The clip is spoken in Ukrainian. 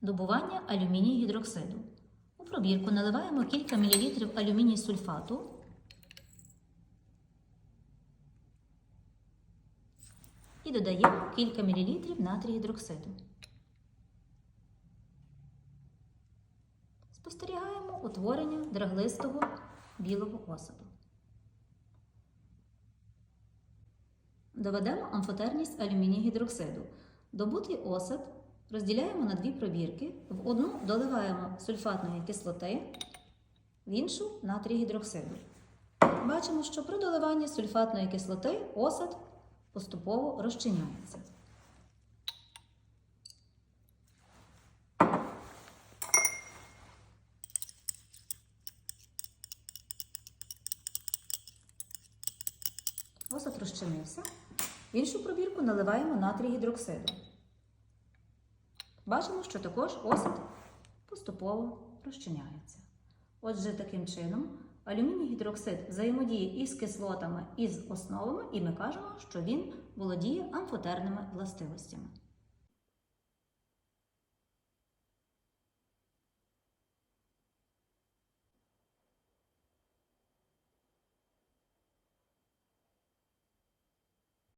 Добування алюмінію гідроксиду. У пробірку наливаємо кілька мілілітрів алюміній сульфату. І додаємо кілька мілілітрів натрій гідроксиду. Спостерігаємо утворення драглистого білого осаду. Доведемо амфотерність алюмінію гідроксиду. Добутий осад розділяємо на дві пробірки. В одну доливаємо сульфатної кислоти, в іншу натрій гідроксиду. Бачимо, що при доливанні сульфатної кислоти осад поступово розчиняється. Осад розчинився. В іншу пробірку наливаємо натрій гідроксиду. Бачимо, що також осад поступово розчиняється. Отже, таким чином, алюміній гідроксид взаємодіє із кислотами і з основами, і ми кажемо, що він володіє амфотерними властивостями.